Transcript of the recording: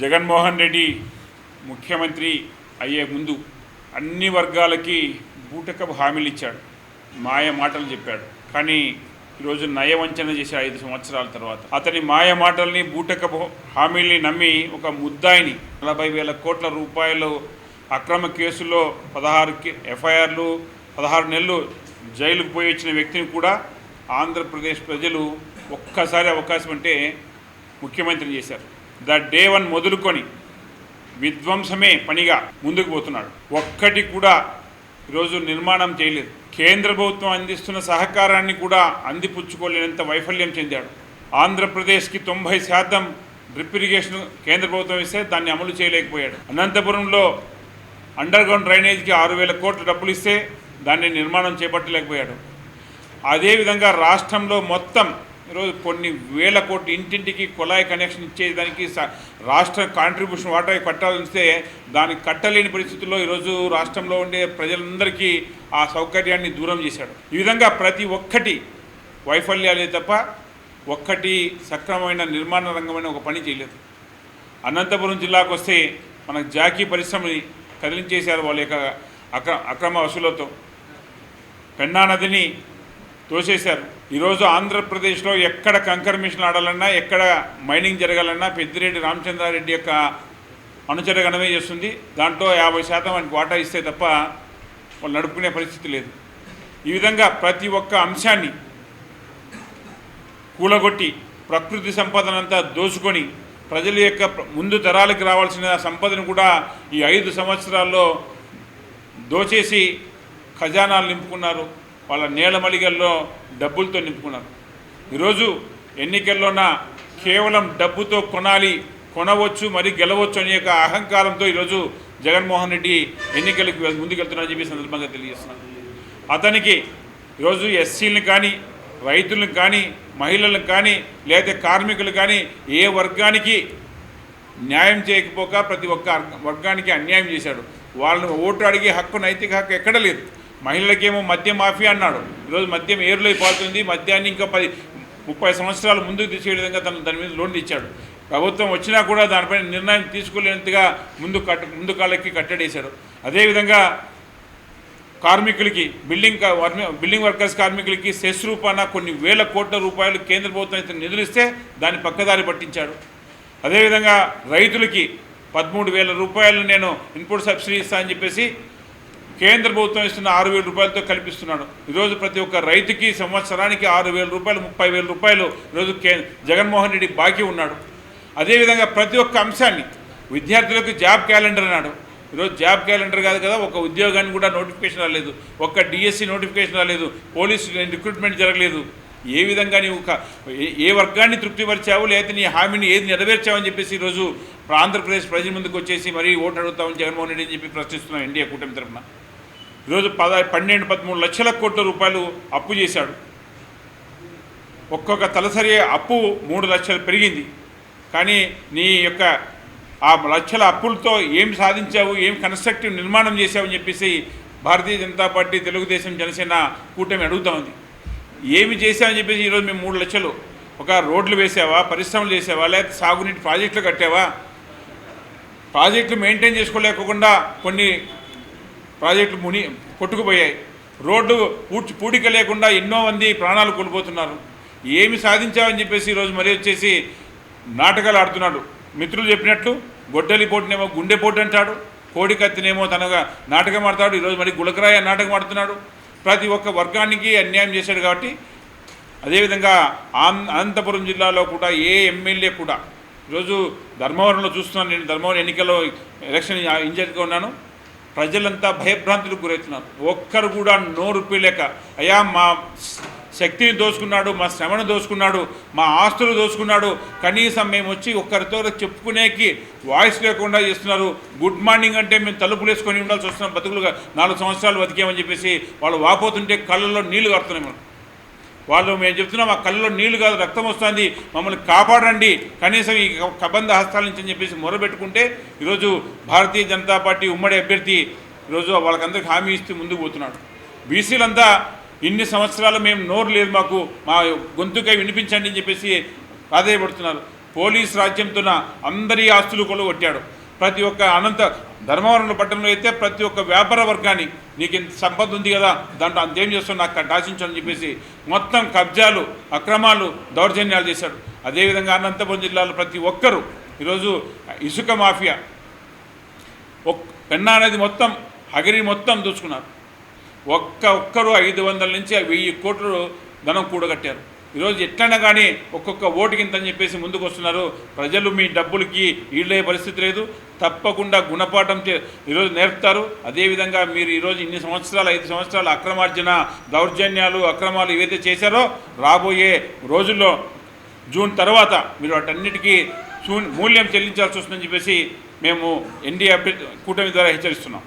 జగన్మోహన్ రెడ్డి ముఖ్యమంత్రి అయ్యే ముందు అన్ని వర్గాలకి బూటకపు హామీలు ఇచ్చాడు. మాయ మాటలు చెప్పాడు. కానీ ఈరోజు నయవంచన చేసే ఐదు సంవత్సరాల తర్వాత అతని మాయ మాటల్ని బూటకపు హామీల్ని నమ్మి ఒక ముద్దాయిని నలభై వేల కోట్ల రూపాయలు అక్రమ కేసులో పదహారు ఎఫ్ఐఆర్లు పదహారు నెలలు జైలుకు పోయి వచ్చిన వ్యక్తిని కూడా ఆంధ్రప్రదేశ్ ప్రజలు ఒక్కసారి అవకాశం అంటే ముఖ్యమంత్రి చేశారు. ద డే వన్ మొదలుకొని విధ్వంసమే పనిగా ముందుకు పోతున్నాడు. ఒక్కటి కూడా ఈరోజు నిర్మాణం చేయలేదు. కేంద్ర ప్రభుత్వం అందిస్తున్న సహకారాన్ని కూడా అందిపుచ్చుకోలేనంత వైఫల్యం చెందాడు. ఆంధ్రప్రదేశ్కి తొంభై శాతం డ్రిప్ ఇరిగేషన్ కేంద్ర ప్రభుత్వం ఇస్తే దాన్ని అమలు చేయలేకపోయాడు. అనంతపురంలో అండర్ గ్రౌండ్ డ్రైనేజ్కి ఆరు వేల కోట్ల డబ్బులు ఇస్తే దాన్ని నిర్మాణం చేపట్టలేకపోయాడు. అదేవిధంగా రాష్ట్రంలో మొత్తం ఈరోజు కొన్ని వేల కోట్లు ఇంటింటికి కుళాయి కనెక్షన్ ఇచ్చేదానికి రాష్ట్ర కాంట్రిబ్యూషన్ వాటర్ కట్టాలిస్తే దానికి కట్టలేని పరిస్థితుల్లో ఈరోజు రాష్ట్రంలో ఉండే ప్రజలందరికీ ఆ సౌకర్యాన్ని దూరం చేశాడు. ఈ విధంగా ప్రతి ఒక్కటి వైఫల్యాలే తప్ప ఒక్కటి సక్రమమైన నిర్మాణ రంగమైన ఒక పని చేయలేదు. అనంతపురం జిల్లాకు వస్తే మనకు జాకీ పరిశ్రమని కదిలించేశారు వాళ్ళ యొక్క అక్రమ అక్రమ వసూలతో. పెన్నా నదిని తోసేశారు. ఈరోజు ఆంధ్రప్రదేశ్లో ఎక్కడ కంకర్ మిషన్ ఆడాలన్నా ఎక్కడ మైనింగ్ జరగాలన్నా పెద్దిరెడ్డి రామచంద్రారెడ్డి యొక్క అనుచరగణమే చేస్తుంది. దాంట్లో యాభై శాతం వానికి వాటా ఇస్తే తప్ప వాళ్ళు నడుపుకునే పరిస్థితి లేదు. ఈ విధంగా ప్రతి ఒక్క అంశాన్ని కూలగొట్టి ప్రకృతి సంపదనంతా దోచుకొని ప్రజల యొక్క ముందు తరాలకు రావాల్సిన సంపదను కూడా ఈ ఐదు సంవత్సరాల్లో దోచేసి ఖజానాలు నింపుకున్నారు. వాళ్ళ నేలమలిగల్లో డబ్బులతో నింపుకున్నారు. ఈరోజు ఎన్నికల్లోన కేవలం డబ్బుతో కొనాలి కొనవచ్చు మరి గెలవచ్చు అనే యొక్క అహంకారంతో ఈరోజు జగన్మోహన్ రెడ్డి ఎన్నికలకు ముందుకెళ్తున్నారని చెప్పి సందర్భంగా తెలియజేస్తున్నాను. అతనికి ఈరోజు ఎస్సీలను కానీ రైతులను కానీ మహిళలను కానీ లేదా కార్మికులు కానీ ఏ వర్గానికి న్యాయం చేయకపోక ప్రతి ఒక్క వర్గానికి అన్యాయం చేశాడు. వాళ్ళని ఓటు అడిగే హక్కు నైతిక హక్కు ఎక్కడ లేదు. మహిళలకేమో మద్యం మాఫీ అన్నాడు. ఈరోజు మద్యం ఏరులై పారుతుంది మద్యాన్ని ఇంకా పది ముప్పై సంవత్సరాలు ముందుకు తీసుకెళ్ళే విధంగా తను దాని మీద లోన్లు ఇచ్చాడు. ప్రభుత్వం వచ్చినా కూడా దానిపైన నిర్ణయం తీసుకోలేనంతగా ముందు కట్ట ముందు కాళ్ళకి కట్టడేశాడు అదేవిధంగా కార్మికులకి బిల్డింగ్ బిల్డింగ్ వర్కర్స్ కార్మికులకి సెస్ రూపాన కొన్ని వేల కోట్ల రూపాయలు కేంద్ర ప్రభుత్వం ఇతను నిధులు ఇస్తే దాన్ని పక్కదారి పట్టించాడు. అదేవిధంగా రైతులకి పదమూడు వేల రూపాయలు నేను ఇన్పుట్ సబ్సిడీ ఇస్తా అని చెప్పేసి కేంద్ర ప్రభుత్వం ఇస్తున్న ఆరు వేల రూపాయలతో కల్పిస్తున్నాడు. ఈరోజు ప్రతి ఒక్క రైతుకి సంవత్సరానికి ఆరు వేల రూపాయలు ముప్పై వేల రూపాయలు ఈరోజు కే జగన్మోహన్ రెడ్డి బాకీ ఉన్నాడు. అదేవిధంగా ప్రతి ఒక్క అంశాన్ని విద్యార్థులకు జాబ్ క్యాలెండర్ అన్నాడు. ఈరోజు జాబ్ క్యాలెండర్ కాదు కదా ఒక ఉద్యోగానికి కూడా నోటిఫికేషన్ రాలేదు. ఒక్క డిఎస్సి నోటిఫికేషన్ రాలేదు. పోలీస్ రిక్రూట్మెంట్ జరగలేదు. ఏ విధంగా నీవు ఏ- ఏ వర్గాన్ని తృప్తిపరిచావు లేకపోతే నీ హామీని ఏది నెరవేర్చావని చెప్పేసి ఈరోజు ఆంధ్రప్రదేశ్ ప్రజల ముందుకు వచ్చేసి మరీ ఓటు అడుగుతామని జగన్మోహన్ రెడ్డి అని చెప్పి ప్రశ్నిస్తున్నాం ఎన్డీఏ కూటమి తరఫున. ఈరోజు పద పన్నెండు పదమూడు లక్షల కోట్ల రూపాయలు అప్పు చేశాడు. ఒక్కొక్క తలసరి అప్పు మూడు లక్షలు పెరిగింది. కానీ నీ యొక్క ఆ లక్షల అప్పులతో ఏం సాధించావు ఏం కన్స్ట్రక్టివ్ నిర్మాణం చేశావు అని చెప్పేసి భారతీయ జనతా పార్టీ తెలుగుదేశం జనసేన కూటమి అడుగుతా ఉంది. ఏమి చేశావని చెప్పేసి ఈరోజు మేము మూడు లక్షలు. ఒక రోడ్లు వేసావా పరిశ్రమలు చేసావా లేకపోతే సాగునీటి ప్రాజెక్టులు కట్టావా? ప్రాజెక్టులు మెయింటైన్ చేసుకోలేకుండా కొన్ని ప్రాజెక్టులు ముని కొట్టుకుపోయాయి. రోడ్డు పూడ్చి పూడిక లేకుండా ఎన్నో మంది ప్రాణాలు కోల్పోతున్నారు. ఏమి సాధించావని చెప్పేసి ఈరోజు మరీ వచ్చేసి నాటకాలు ఆడుతున్నాడు. మిత్రులు చెప్పినట్లు గొడ్డలి పోటునేమో గుండె పోటు అంటాడు కోడి కత్తినేమో తనగా నాటకం ఆడతాడు ఈరోజు మరి గులకరాయ నాటకం ఆడుతున్నాడు. ప్రతి ఒక్క వర్గానికి అన్యాయం చేశాడు కాబట్టి అదేవిధంగా ఆం- అనంతపురం జిల్లాలో కూడా ఏ ఎమ్మెల్యే కూడా ఈరోజు ధర్మవరంలో చూస్తున్నాను నేను ధర్మవరం ఎన్నికల్లో ఎలక్షన్ ఇన్ఛార్జ్గా ఉన్నాను. ప్రజలంతా భయభ్రాంతులకు గురవుతున్నారు. ఒక్కరు కూడా నోరు పీలేక అయ్యా మా శక్తిని దోచుకున్నాడు మా శ్రమను దోచుకున్నాడు మా ఆస్తులు దోచుకున్నాడు కనీసం మేము వచ్చి ఒక్కరితో చెప్పుకునేకి వాయిస్ లేకుండా చేస్తున్నారు. గుడ్ మార్నింగ్ అంటే మేము తలుపులు వేసుకొని ఉండాల్సి వస్తున్నాం బతుకులుగా. నాలుగు సంవత్సరాలు బతికామని చెప్పేసి వాళ్ళు వాపోతుంటే కళ్ళల్లో నీళ్ళు కడుతున్నాయి మనం వాళ్ళు మేము చెప్తున్నాం మా కళ్ళలో నీళ్ళు కాదు రక్తం వస్తుంది మమ్మల్ని కాపాడండి. కనీసం ఈ కబంధ హస్తాల నుంచి అని చెప్పేసి మొరబెట్టుకుంటే ఈరోజు భారతీయ జనతా పార్టీ ఉమ్మడి అభ్యర్థి ఈరోజు వాళ్ళకందరికి హామీ ఇస్తూ ముందుకు పోతున్నాడు. బీసీలంతా ఇన్ని సంవత్సరాలు మేము నోరు లేదు మాకు మా గొంతుకై వినిపించండి అని చెప్పేసి ప్రాధాయపడుతున్నారు పోలీస్ రాజ్యంతో అందరి ఆస్తులు కొట్టాడు ప్రతి ఒక్క అనంత ధర్మవరం పట్టణంలో అయితే ప్రతి ఒక్క వ్యాపార వర్గాన్ని నీకు ఇంత సంపద ఉంది కదా దాంట్లో అంతేం చేస్తావు? నాకు డాసించు చెప్పేసి మొత్తం కబ్జాలు అక్రమాలు దౌర్జన్యాలు చేశాడు. అదేవిధంగా అనంతపురం జిల్లాలో ప్రతి ఒక్కరూ ఈరోజు ఇసుక మాఫియా ఒక్ పెన్నా అనేది మొత్తం హగిరి మొత్తం దూసుకున్నారు. ఒక్క ఒక్కరు ఐదు వందల నుంచి వెయ్యి కోట్లు ధనం కూడగట్టారు. ఈరోజు ఎట్లైనా కానీ ఒక్కొక్క ఓటుకి ఇంత అని చెప్పేసి ముందుకు వస్తున్నారు. ప్రజలు మీ డబ్బులకి ఈళ్ళే పరిస్థితి లేదు. తప్పకుండా గుణపాఠం చే ఈరోజు నేర్పుతారు. అదేవిధంగా మీరు ఈరోజు ఇన్ని సంవత్సరాలు ఐదు సంవత్సరాలు అక్రమార్జన దౌర్జన్యాలు అక్రమాలు ఏవైతే చేశారో రాబోయే రోజుల్లో జూన్ తర్వాత మీరు వాటన్నిటికీ మూల్యం చెల్లించాల్సి వస్తుందని చెప్పేసి మేము ఎన్డీఏ కూటమి ద్వారా హెచ్చరిస్తున్నాం.